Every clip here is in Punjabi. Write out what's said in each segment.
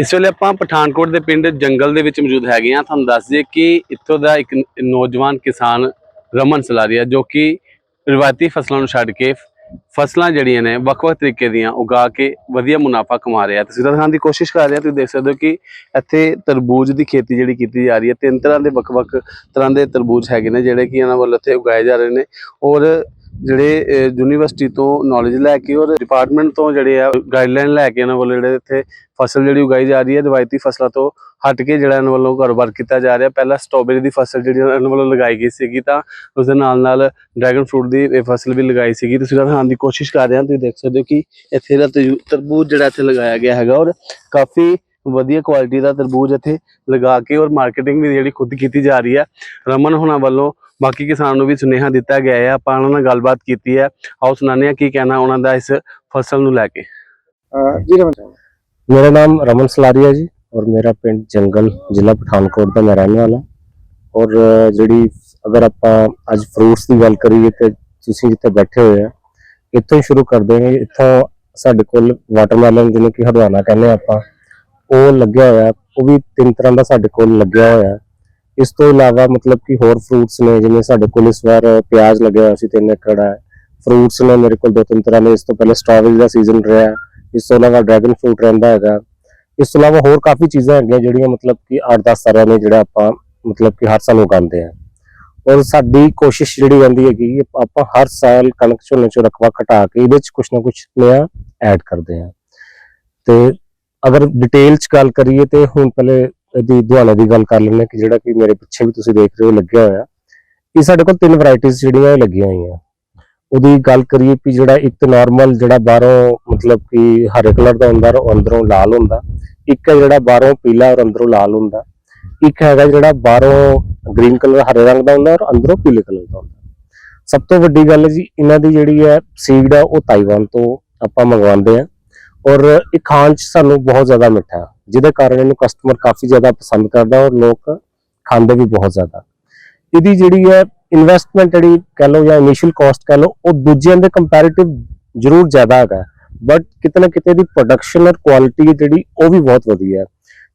ਇਸ ਵੇਲੇ ਆਪਾਂ ਪਠਾਨਕੋਟ ਦੇ ਪਿੰਡ ਜੰਗਲ ਦੇ ਵਿੱਚ ਮੌਜੂਦ ਹੈਗੇ ਆ ਤੁਹਾਨੂੰ ਦੱਸ ਦਈਏ ਕਿ ਇੱਥੋਂ ਦਾ ਇੱਕ ਨੌਜਵਾਨ ਕਿਸਾਨ ਰਮਨ ਸਲਾਰੀਆ ਜੋ ਕਿ ਰਿਵਾਇਤੀ ਫਸਲਾਂ ਨੂੰ ਛੱਡ ਕੇ ਫਸਲਾਂ ਜਿਹੜੀਆਂ ਨੇ ਵੱਖ-ਵੱਖ ਤਰੀਕੇ ਦੀਆਂ ਉਗਾ ਕੇ ਵਧੀਆ ਮੁਨਾਫਾ ਕਮਾ ਰਿਹਾ। ਤਸਵੀਰਾਂ ਦਿਖਾਉਣ ਦੀ ਕੋਸ਼ਿਸ਼ ਕਰ ਰਿਹਾ ਤੁਸੀਂ ਦੇਖ ਸਕਦੇ ਹੋ ਕਿ ਇੱਥੇ ਤਰਬੂਜ ਦੀ ਖੇਤੀ ਜਿਹੜੀ ਕੀਤੀ ਜਾ ਰਹੀ ਹੈ। ਤਿੰਨ ਤਰ੍ਹਾਂ ਦੇ ਵੱਖ-ਵੱਖ ਤਰ੍ਹਾਂ ਦੇ ਤਰਬੂਜ ਹੈਗੇ ਨੇ, ਜਿਹੜੇ ਕਿ ਇਹਨਾਂ ਵੱਲੋਂ ਇੱਥੇ ਉਗਾਏ ਜਾ ਰਹੇ ਨੇ ਔਰ ਜਿਹੜੇ ਯੂਨੀਵਰਸਿਟੀ ਤੋਂ ਨੌਲੇਜ ਲੈ ਕੇ ਔਰ ਡਿਪਾਰਟਮੈਂਟ ਤੋਂ ਜਿਹੜੇ ਆ ਗਾਈਡਲਾਈਨ ਲੈ ਕੇ ਇਹਨਾਂ ਵੱਲੋਂ ਜਿਹੜੇ ਇੱਥੇ ਫਸਲ ਜਿਹੜੀ ਉਗਾਈ ਜਾ ਰਹੀ ਹੈ, ਰਵਾਇਤੀ ਫਸਲਾਂ ਤੋਂ ਹਟ ਕੇ ਜਿਹੜਾ ਇਹਨਾਂ ਵੱਲੋਂ ਕਾਰੋਬਾਰ ਕੀਤਾ ਜਾ ਰਿਹਾ। ਪਹਿਲਾਂ ਸਟ੍ਰਾਬੇਰੀ ਦੀ ਫਸਲ ਜਿਹੜੀ ਇਹਨਾਂ ਵੱਲੋਂ ਲਗਾਈ ਗਈ ਸੀਗੀ ਤਾਂ ਉਸ ਦੇ ਨਾਲ ਨਾਲ ਡਰੈਗਨ ਫਰੂਟ ਦੀ ਇਹ ਫਸਲ ਵੀ ਲਗਾਈ ਸੀਗੀ। ਤੁਸੀਂ ਦਿਖਾਉਣ ਦੀ ਕੋਸ਼ਿਸ਼ ਕਰ ਰਹੇ ਹਾਂ, ਤੁਸੀਂ ਦੇਖ ਸਕਦੇ ਹੋ ਕਿ ਇੱਥੇ ਦਾ ਤਜੂ- ਤਰਬੂਜ ਜਿਹੜਾ ਇੱਥੇ ਲਗਾਇਆ ਗਿਆ ਹੈਗਾ ਔਰ ਕਾਫੀ ਵਧੀਆ ਕੁਆਲਿਟੀ ਦਾ ਤਰਬੂਜ ਇੱਥੇ ਲਗਾ ਕੇ ਔਰ ਮਾਰਕੀਟਿੰਗ ਵੀ ਜਿਹੜੀ ਖੁਦ ਕੀਤੀ ਜਾ ਰਹੀ ਹੈ। ਰਮਨ ਹੁਣਾਂ ਵੱਲੋਂ ਬਾਕੀ ਕਿਸਾਨ ਨੂੰ ਵੀ ਸੁਨੇਹਾ ਦਿੱਤਾ ਗਿਆ ਹੈ ਆਪਾਂ ਉਹਨਾਂ ਨਾਲ ਗੱਲਬਾਤ ਕੀਤੀ ਹੈ। ਆਓ ਸੁਣਾਉਂਦੇ ਹਾਂ ਕੀ ਕਹਿਣਾ ਉਹਨਾਂ ਦਾ ਇਸ ਫਸਲ ਨੂੰ ਲੈ ਕੇ। ਅਹ ਜੀ ਰਮਨ ਸਾਹਿਬ। ਮੇਰਾ ਨਾਮ ਰਮਨ ਸਲਾਰੀਆ ਜੀ ਔਰ ਮੇਰਾ ਪਿੰਡ ਜੰਗਲ ਜ਼ਿਲ੍ਹਾ ਪਠਾਨਕੋਟ ਦਾ ਮੈਂ ਰਹਿਣ ਵਾਲਾ ਔਰ ਜਿਹੜੀ ਅਗਰ ਆਪਾਂ ਅੱਜ ਫਰੂਟਸ ਦੀ ਗੱਲ ਕਰੀਏ ਤੇ ਤੁਸੀਂ ਜਿੱਥੇ ਬੈਠੇ ਹੋਏ ਆ ਇੱਥੋਂ ਹੀ ਸ਼ੁਰੂ ਕਰਦੇ ਹਾਂ ਇੱਥੋਂ ਸਾਡੇ ਕੋਲ ਵਾਟਰਮੈਲਨ ਜਿਹਨੂੰ ਕਿ ਹਰਵਾਨਾ ਕਹਿੰਦੇ ਆ ਆਪਾਂ ਉਹ ਲੱਗਿਆ ਹੋਇਆ ਉਹ ਵੀ ਤਿੰਨ ਤਰ੍ਹਾਂ ਦਾ ਸਾਡੇ ਕੋਲ ਲੱਗਿਆ ਹੋਇਆ। ਇਸ ਤੋਂ ਇਲਾਵਾ ਮਤਲਬ ਕਿ ਹੋਰ ਫਰੂਟਸ ਨੇ, ਜਿਵੇਂ ਸਾਡੇ ਕੋਲ ਇਸ ਵਾਰ ਪਿਆਜ਼ ਲੱਗਿਆ ਹੋਇਆ ਸੀ ਤਿੰਨ ਏਕੜ ਹੈ। ਫਰੂਟਸ ਨੇ ਮੇਰੇ ਕੋਲ ਦੋ ਤਿੰਨ ਤਰ੍ਹਾਂ ਦੇ, ਇਸ ਤੋਂ ਪਹਿਲੇ ਸਟ੍ਰਾਬੇਰੀ ਦਾ ਸੀਜ਼ਨ ਰਿਹਾ ਇਸ ਤੋਂ ਇਲਾਵਾ ਡਰੈਗਨ ਫਰੂਟ ਰਹਿੰਦਾ ਹੈਗਾ। ਇਸ ਤੋਂ ਇਲਾਵਾ ਹੋਰ ਕਾਫੀ ਚੀਜ਼ਾਂ ਹੈਗੀਆਂ ਜਿਹੜੀਆਂ ਮਤਲਬ ਕਿ 8-10 ਤਰ੍ਹਾਂ ਨੇ ਜਿਹੜਾ ਆਪਾਂ ਮਤਲਬ ਕਿ ਹਰ ਸਾਲ ਉਗਾਉਂਦੇ ਆ ਔਰ ਸਾਡੀ ਕੋਸ਼ਿਸ਼ ਜਿਹੜੀ ਰਹਿੰਦੀ ਹੈਗੀ ਕਿ ਆਪਾਂ ਹਰ ਸਾਲ ਕਣਕ ਝੋਨੇ ਚੋਂ ਰਕਬਾ ਘਟਾ ਕੇ ਇਹਦੇ ਚ ਕੁਛ ਨਾ ਕੁਛ ਨਿਆ ਐਡ ਕਰਦੇ ਆ ਤੇ ਅਗਰ ਡਿਟੇਲ ਚ ਗੱਲ ਕਰੀਏ ਤੇ ਹੁਣ ਪਹਿਲੇ ਇਹਦੀ ਦੁਆਲੇ ਦੀ ਗੱਲ ਕਰ ਲੈਂਦੇ ਹਾਂ ਕਿ ਜਿਹੜਾ ਕਿ ਮੇਰੇ ਪਿੱਛੇ ਵੀ ਤੁਸੀਂ ਦੇਖ ਰਹੇ ਹੋ ਲੱਗਿਆ ਹੋਇਆ। ਇਹ ਸਾਡੇ ਕੋਲ ਤਿੰਨ ਵੈਰਾਈਟੀਆਂ ਜਿਹੜੀਆਂ ਇਹ ਲੱਗੀਆਂ ਹੋਈਆਂ। ਉਹਦੀ ਗੱਲ ਕਰੀਏ ਕਿ ਜਿਹੜਾ ਇੱਕ ਨਾਰਮਲ ਜਿਹੜਾ ਬਾਹਰੋਂ ਮਤਲਬ ਕਿ ਹਰੇ ਕਲਰ ਦਾ ਹੁੰਦਾ ਔਰ ਅੰਦਰੋਂ ਲਾਲ ਹੁੰਦਾ। ਇੱਕ ਹੈ ਜਿਹੜਾ ਬਾਹਰੋਂ ਪੀਲਾ ਔਰ ਅੰਦਰੋਂ ਲਾਲ ਹੁੰਦਾ। ਇੱਕ ਹੈਗਾ ਜਿਹੜਾ ਬਾਹਰੋਂ ਗ੍ਰੀਨ ਕਲਰ ਹਰੇ ਰੰਗ ਦਾ ਹੁੰਦਾ ਔਰ ਅੰਦਰੋਂ ਪੀਲੇ ਕਲਰ ਦਾ ਹੁੰਦਾ। ਸਭ ਤੋਂ ਵੱਡੀ ਗੱਲ ਹੈ ਜੀ, ਇਹਨਾਂ ਦੀ ਜਿਹੜੀ ਹੈ ਸੀਡ ਆ, ਉਹ ਤਾਈਵਾਨ ਤੋਂ ਆਪਾਂ ਮੰਗਵਾਉਂਦੇ ਆ ਔਰ ਇਹ ਖਾਣ ਚ ਸਾਨੂੰ ਬਹੁਤ ਜ਼ਿਆਦਾ ਮਿੱਠਾ ਜਿਹਦੇ ਕਾਰਨ ਇਹਨੂੰ ਕਸਟਮਰ ਕਾਫੀ ਜ਼ਿਆਦਾ ਪਸੰਦ ਕਰਦਾ ਔਰ ਲੋਕ ਖਾਂਦੇ ਵੀ ਬਹੁਤ ਜ਼ਿਆਦਾ। ਇਹਦੀ ਜਿਹੜੀ ਹੈ ਇਨਵੈਸਟਮੈਂਟ ਜਿਹੜੀ ਕਹ ਲਓ ਜਾਂ ਇਨੀਸ਼ੀਅਲ ਕਾਸਟ ਕਹ ਲਓ, ਉਹ ਦੂਜਿਆਂ ਦੇ ਕੰਪੈਰੀਟਿਵ ਜ਼ਰੂਰ ਜ਼ਿਆਦਾ ਹੈਗਾ। ਬਟ ਕਿਤੇ ਨਾ ਕਿਤੇ ਦੀ ਪ੍ਰੋਡਕਸ਼ਨ ਔਰ ਕੁਆਲਿਟੀ ਜਿਹੜੀ, ਉਹ ਵੀ ਬਹੁਤ ਵਧੀਆ। ਹੈ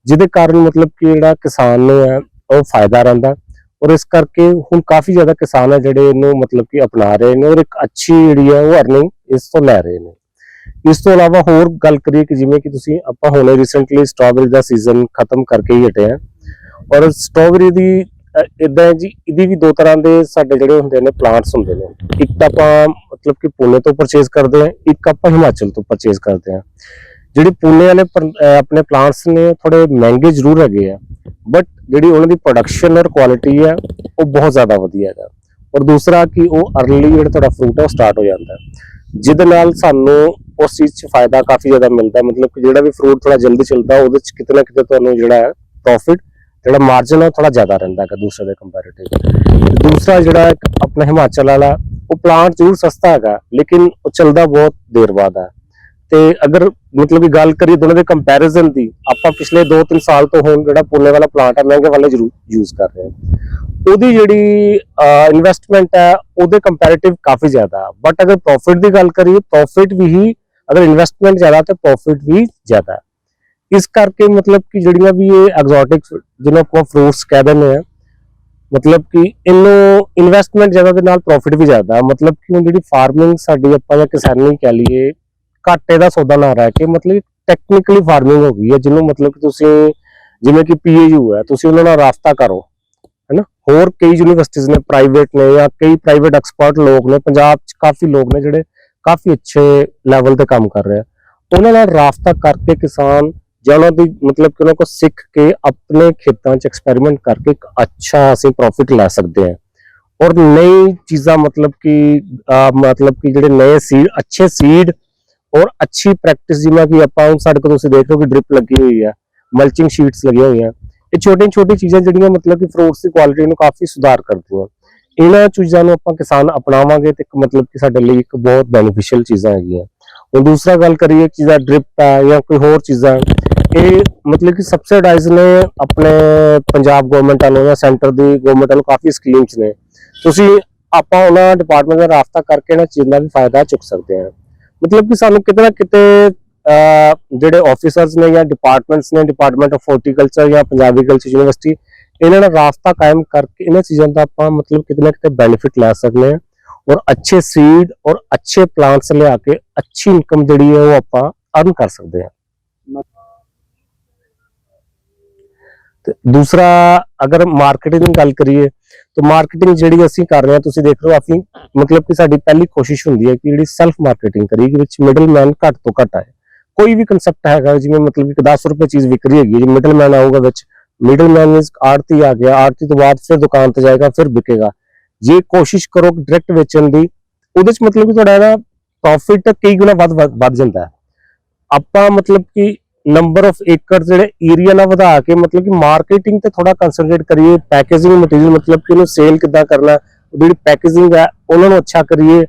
ਜਿਹਦੇ ਕਾਰਨ ਮਤਲਬ ਕਿ ਜਿਹੜਾ ਕਿਸਾਨ ਨੂੰ ਹੈ, ਉਹ ਫਾਇਦਾ ਰਹਿੰਦਾ। ਔਰ ਇਸ ਕਰਕੇ ਹੁਣ ਕਾਫੀ ਜ਼ਿਆਦਾ ਕਿਸਾਨ ਹੈ ਜਿਹੜੇ ਇਹਨੂੰ ਮਤਲਬ ਕਿ ਅਪਣਾ ਰਹੇ ਨੇ ਔਰ ਇੱਕ ਅੱਛੀ ਜਿਹੜੀ ਹੈ ਉਹ ਅਰਨਿੰਗ ਇਸ ਤੋਂ ਲੈ ਰਹੇ ਨੇ। ਇਸ ਤੋਂ ਇਲਾਵਾ ਹੋਰ ਗੱਲ ਕਰੀਏ ਕਿ ਜਿਵੇਂ ਕਿ ਤੁਸੀਂ ਆਪਾਂ ਹੁਣੇ ਰੀਸੈਂਟਲੀ ਸਟ੍ਰਾਬੇਰੀ ਦਾ ਸੀਜ਼ਨ ਖਤਮ ਕਰਕੇ ਹੀ ਹਟਿਆ ਔਰ ਸਟ੍ਰਾਬੇਰੀ ਦੀ ਇਦਾਂ ਜੀ, ਇਹਦੀ ਵੀ ਦੋ ਤਰ੍ਹਾਂ ਦੇ ਸਾਡੇ ਜਿਹੜੇ ਹੁੰਦੇ ਨੇ ਪਲਾਂਟਸ ਹੁੰਦੇ ਨੇ। ਇੱਕ ਤਾਂ ਆਪਾਂ ਮਤਲਬ ਕਿ ਪੁਣੇ ਤੋਂ ਪਰਚੇਜ਼ ਕਰਦੇ ਆ ਇੱਕ ਆਪਾਂ ਹਿਮਾਚਲ ਤੋਂ ਪਰਚੇਜ਼ ਕਰਦੇ ਆ ਜਿਹੜੇ ਪੁਣੇ ਵਾਲੇ ਆਪਣੇ ਪਲਾਂਟਸ ਨੇ ਥੋੜੇ ਮਹਿੰਗੇ ਜ਼ਰੂਰ ਹੈਗੇ ਆ ਬਟ ਜਿਹੜੀ ਉਹਨਾਂ ਦੀ ਪ੍ਰੋਡਕਸ਼ਨ ਔਰ ਕੁਆਲਿਟੀ ਆ, ਉਹ ਬਹੁਤ ਜ਼ਿਆਦਾ ਵਧੀਆ ਹੈਗਾ। ਔਰ ਦੂਸਰਾ ਕਿ ਉਹ ਅਰਲੀ ਜਿਹੜਾ ਤੁਹਾਡਾ ਫਰੂਟ ਆ, ਉਹ ਸਟਾਰਟ ਹੋ ਜਾਂਦਾ। ਜਿਹਦੇ ਨਾਲ ਸਾਨੂੰ ਉਸ ਚੀਜ਼ 'ਚ ਫਾਇਦਾ ਕਾਫੀ ਜ਼ਿਆਦਾ ਮਿਲਦਾ ਮਤਲਬ ਕਿ ਜਿਹੜਾ ਵੀ ਫਰੂਟ ਥੋੜਾ ਜਲਦੀ ਚੱਲਦਾ, ਉਹਦੇ 'ਚ ਕਿਤੇ ਨਾ ਕਿਤੇ ਤੁਹਾਨੂੰ ਜਿਹੜਾ ਹੈ ਪ੍ਰੋਫਿਟ ਜਿਹੜਾ ਮਾਰਜਨ ਹੈ ਥੋੜਾ ਜ਼ਿਆਦਾ ਰਹਿੰਦਾ ਹੈ ਦੂਸਰੇ ਦੇ ਕੰਪੈਰੀਟਿਵ ਦੂਸਰਾ ਜਿਹੜਾ ਆਪਣਾ ਹਿਮਾਚਲ ਵਾਲਾ, ਉਹ ਪਲਾਂਟ ਜ਼ਰੂਰ ਸਸਤਾ ਹੈਗਾ, ਲੇਕਿਨ ਉਹ ਚੱਲਦਾ ਬਹੁਤ ਦੇਰ ਬਾਅਦ ਹੈ। ਤੇ ਅਗਰ ਮਤਲਬ ਕਿ ਗੱਲ ਕਰੀਏ ਦੋਨਾਂ ਦੇ ਕੰਪੈਰੀਜ਼ਨ ਦੀ, ਆਪਾਂ ਪਿਛਲੇ 2-3 ਸਾਲ ਤੋਂ ਹੁਣ ਜਿਹੜਾ ਪੁਣੇ ਵਾਲਾ ਪਲਾਂਟ ਹੈ ਮਹਿੰਗੇ ਵਾਲਾ ਜ਼ਰੂਰ ਯੂਜ਼ ਕਰ ਰਹੇ ਹਾਂ। ਉਹਦੀ ਜਿਹੜੀ ਇਨਵੈਸਟਮੈਂਟ ਹੈ, ਉਹਦੇ ਕੰਪੈਰੀਟਿਵ ਕਾਫੀ ਜ਼ਿਆਦਾ ਬਟ ਅਗਰ ਪ੍ਰੋਫਿਟ ਦੀ ਗੱਲ ਕਰੀਏ ਪ੍ਰੋਫਿਟ ਵੀ ਹੀ ਅਗਰ ਇਨਵੈਸਟਮੈਂਟ ਜ਼ਿਆਦਾ ਤੇ ਪ੍ਰੋਫਿਟ ਵੀ ਜ਼ਿਆਦਾ ਹੈ। ਇਸ ਕਰਕੇ ਮਤਲਬ ਕਿ ਜਿਹੜੀਆਂ ਵੀ ਇਹ ਐਗਜ਼ੋਟਿਕ ਜਿਹਨੂੰ ਆਪਾਂ ਫਰੂਟਸ ਕਹਿ ਦਿੰਦੇ ਆ ਮਤਲਬ ਕਿ ਇਹਨੂੰ ਇਨਵੈਸਟਮੈਂਟ ਜ਼ਿਆਦਾ ਦੇ ਨਾਲ ਪ੍ਰੋਫਿਟ ਵੀ ਜ਼ਿਆਦਾ ਹੈ। ਮਤਲਬ ਕਿ ਹੁਣ ਜਿਹੜੀ ਫਾਰਮਿੰਗ ਸਾਡੀ ਆਪਾਂ ਜਾਂ ਕਿਸਾਨੀ ਕਹਿ ਲਈਏ ਘਾਟੇ ਦਾ ਸੌਦਾ ਨਾ ਰਹਿ ਕੇ ਮਤਲਬ ਟੈਕਨੀਕਲੀ ਫਾਰਮਿੰਗ ਹੋ ਗਈ ਹੈ ਜਿਹਨੂੰ ਮਤਲਬ ਕਿ ਤੁਸੀਂ ਜਿਵੇਂ ਕਿ ਪੀਏਯੂ ਹੈ ਤੁਸੀਂ ਉਹਨਾਂ ਨਾਲ ਰਾਸਤਾ ਕਰੋ ਹੈਨਾ ਹੋਰ ਕਈ ਯੂਨੀਵਰਸਿਟੀਆਂ ਨੇ ਪ੍ਰਾਈਵੇਟ ਨੇ ਜਾਂ ਕਈ ਪ੍ਰਾਈਵੇਟ ਐਕਸਪਰਟ ਲੋਕ ਨੇ ਪੰਜਾਬ 'ਚ ਕਾਫੀ ਲੋਕ ਨੇ ਜਿਹੜੇ ਕਾਫੀ ਅੱਛੇ ਲੈਵਲ ਤੇ ਕੰਮ ਕਰ ਰਹੇ ਆ ਉਹਨਾਂ ਨਾਲ ਰਾਸਤਾ ਕਰਕੇ ਕਿਸਾਨ ਜਾਂ ਉਹਨਾਂ ਦੀ ਮਤਲਬ ਕਿ ਉਹਨਾਂ ਕੋਲ ਸਿੱਖ ਕੇ ਆਪਣੇ ਖੇਤਾਂ 'ਚ ਐਕਸਪੈਰੀਮੈਂਟ ਕਰਕੇ ਇੱਕ ਅੱਛਾ ਅਸੀਂ ਪ੍ਰੋਫਿਟ ਲੈ ਸਕਦੇ ਹਾਂ ਔਰ ਨਈ ਚੀਜ਼ਾਂ ਮਤਲਬ ਕਿ ਅਹ ਮਤਲਬ ਕਿ ਜਿਹੜੇ ਨਏ ਸੀਡ ਅੱਛੇ ਸੀਡ ਔਰ ਅੱਛੀ ਪ੍ਰੈਕਟਿਸ ਜਿਵੇਂ ਕਿ ਆਪਾਂ ਹੁਣ ਸਾਡੇ ਕੋਲ ਤੁਸੀਂ ਦੇਖ ਰਹੇ ਹੋ ਕਿ ਡ੍ਰਿਪ ਲੱਗੀ ਹੋਈ ਹੈ ਮਲਚਿੰਗ ਸ਼ੀਟਸ ਲੱਗੀਆਂ ਹੋਈਆਂ ਇਹ ਛੋਟੀਆਂ ਛੋਟੀ ਚੀਜ਼ਾਂ ਜਿਹੜੀਆਂ ਮਤਲਬ ਕਿ ਫਰੂਟਸ ਦੀ ਕੁਆਲਿਟੀ ਨੂੰ ਕਾਫੀ ਸੁਧਾਰ ਕਰਦੀਆਂ ਇਹਨਾਂ ਚੀਜ਼ਾਂ ਨੂੰ ਆਪਾਂ ਕਿਸਾਨ ਅਪਣਾਵਾਂਗੇ ਤੇ ਮਤਲਬ ਕਿ ਸਾਡੇ ਲਈ ਇੱਕ ਬਹੁਤ ਬੈਨੀਫੀਸ਼ੀਅਲ ਚੀਜ਼ਾਂ ਹੈਗੀਆਂ। ਹੁਣ ਦੂਸਰਾ ਗੱਲ ਕਰੀਏ ਜਿਹਦਾ ਡ੍ਰਿਪ ਹੈ ਜਾਂ ਕੋਈ ਹੋਰ ਚੀਜ਼ਾਂ, ਇਹ ਮਤਲਬ ਕਿ ਸਬਸਿਡਾਈਜ਼ ਨੇ ਆਪਣੇ ਪੰਜਾਬ ਗਵਰਨਮੈਂਟ ਵੱਲੋਂ ਜਾਂ ਸੈਂਟਰ ਦੀ ਗਵਰਨਮੈਂਟ ਵੱਲੋਂ ਕਾਫੀ ਸਕੀਮਸ ਨੇ। ਤੁਸੀਂ ਆਪਾਂ ਉਹਨਾਂ ਡਿਪਾਰਟਮੈਂਟ ਦਾ ਰਾਸਤਾ ਕਰਕੇ ਇਹਨਾਂ ਚੀਜ਼ਾਂ ਦਾ ਵੀ ਫਾਇਦਾ ਚੁੱਕ ਸਕਦੇ ਹਾਂ। ਮਤਲਬ ਕਿ ਸਾਨੂੰ ਕਿਤੇ ਨਾ ਕਿਤੇ ਜਿਹੜੇ ਆਫੀਸਰਸ ਨੇ ਜਾਂ ਡਿਪਾਰਟਮੈਂਟਸ ਨੇ ਡਿਪਾਰਟਮੈਂਟ ਆਫ ਹਾਰਟੀਕਲਚਰ ਜਾਂ ਪੰਜਾਬੀ ਐਗਰੀਕਲਚਰ ਯੂਨੀਵਰਸਿਟੀ ਇਹਨਾਂ ਨਾਲ ਰਾਸਤਾ ਕਾਇਮ ਕਰਕੇ ਇਹਨਾਂ ਚੀਜ਼ਾਂ ਦਾ ਆਪਾਂ ਮਤਲਬ ਕਿਤੇ ਨਾ ਕਿਤੇ ਬੈਨੀਫਿਟ ਲੈ ਸਕਦੇ ਹਾਂ ਔਰ ਅੱਛੇ ਸੀਡ ਔਰ ਅੱਛੇ ਪਲਾਂਟਸ ਲਿਆ ਕੇ ਅੱਛੀ ਇਨਕਮ ਜਿਹੜੀ ਹੈ ਉਹ ਆਪਾਂ ਅਰਨ ਕਰ ਸਕਦੇ ਹਾਂ ਤੇ ਦੂਸਰਾ ਅਗਰ ਮਾਰਕੀਟਿੰਗ ਦੀ ਗੱਲ ਕਰੀਏ ਤਾਂ ਮਾਰਕੀਟਿੰਗ ਜਿਹੜੀ ਅਸੀਂ ਕਰ ਰਹੇ ਹਾਂ ਤੁਸੀਂ ਦੇਖ ਰਹੇ ਹੋ ਅਸੀਂ ਮਤਲਬ ਕਿ ਸਾਡੀ ਪਹਿਲੀ ਕੋਸ਼ਿਸ਼ ਹੁੰਦੀ ਹੈ ਕਿ ਜਿਹੜੀ ਸੈਲਫ ਮਾਰਕੀਟਿੰਗ ਕਰੀਏ ਕਿ ਵਿੱਚ ਮਿਡਲਮੈਨ ਘੱਟ ਤੋਂ ਘੱਟ ਆਏ ਕੋਈ ਵੀ ਕਨਸੈਪਟ ਹੈਗਾ ਜਿਵੇਂ ਮਤਲਬ ਕਿ 10 ਰੁਪਏ ਚੀਜ਼ ਵਿਕ ਰਹੀ ਹੈਗੀ ਜੀ ਮਿਡਲਮੈਨ ਆਊਗਾ ਵਿੱਚ ਮਿਡਲਮੈਨ ਇਸ ਆੜਤੀ ਆ ਗਿਆ, ਆੜਤੀ ਤੋਂ ਬਾਅਦ ਫਿਰ ਦੁਕਾਨ ਤੇ ਜਾਏਗਾ, ਫਿਰ ਵਿਕੇਗਾ। ਜੇ ਕੋਸ਼ਿਸ਼ ਕਰੋ ਡਾਇਰੈਕਟ ਵੇਚਣ ਦੀ, ਉਹਦੇ ਚ ਮਤਲਬ ਕਿ ਤੁਹਾਡਾ ਇਹਦਾ ਪ੍ਰੋਫਿਟ ਕਈ ਗੁਣਾ ਵੱਧ ਵੱਧ ਜਾਂਦਾ ਹੈ। ਆਪਾਂ ਮਤਲਬ ਕਿ ਨੰਬਰ ਆਫ ਏਕੜ ਜਿਹੜੇ ਏਰੀਆ ਨਾਲ ਵਧਾ ਕੇ ਮਤਲਬ ਕਿ ਮਾਰਕੀਟਿੰਗ ਤੇ ਥੋੜਾ ਕਨਸੈਂਟਰੇਟ ਕਰੀਏ ਪੈਕੇਜਿੰਗ ਮਟੀਰੀਅਲ ਮਤਲਬ ਕਿ ਉਹਨੂੰ ਸੇਲ ਕਿੱਦਾਂ ਕਰਨਾ, ਜਿਹੜੀ ਪੈਕੇਜਿੰਗ ਹੈ, ਉਹਨਾਂ ਨੂੰ ਅੱਛਾ ਕਰੀਏ।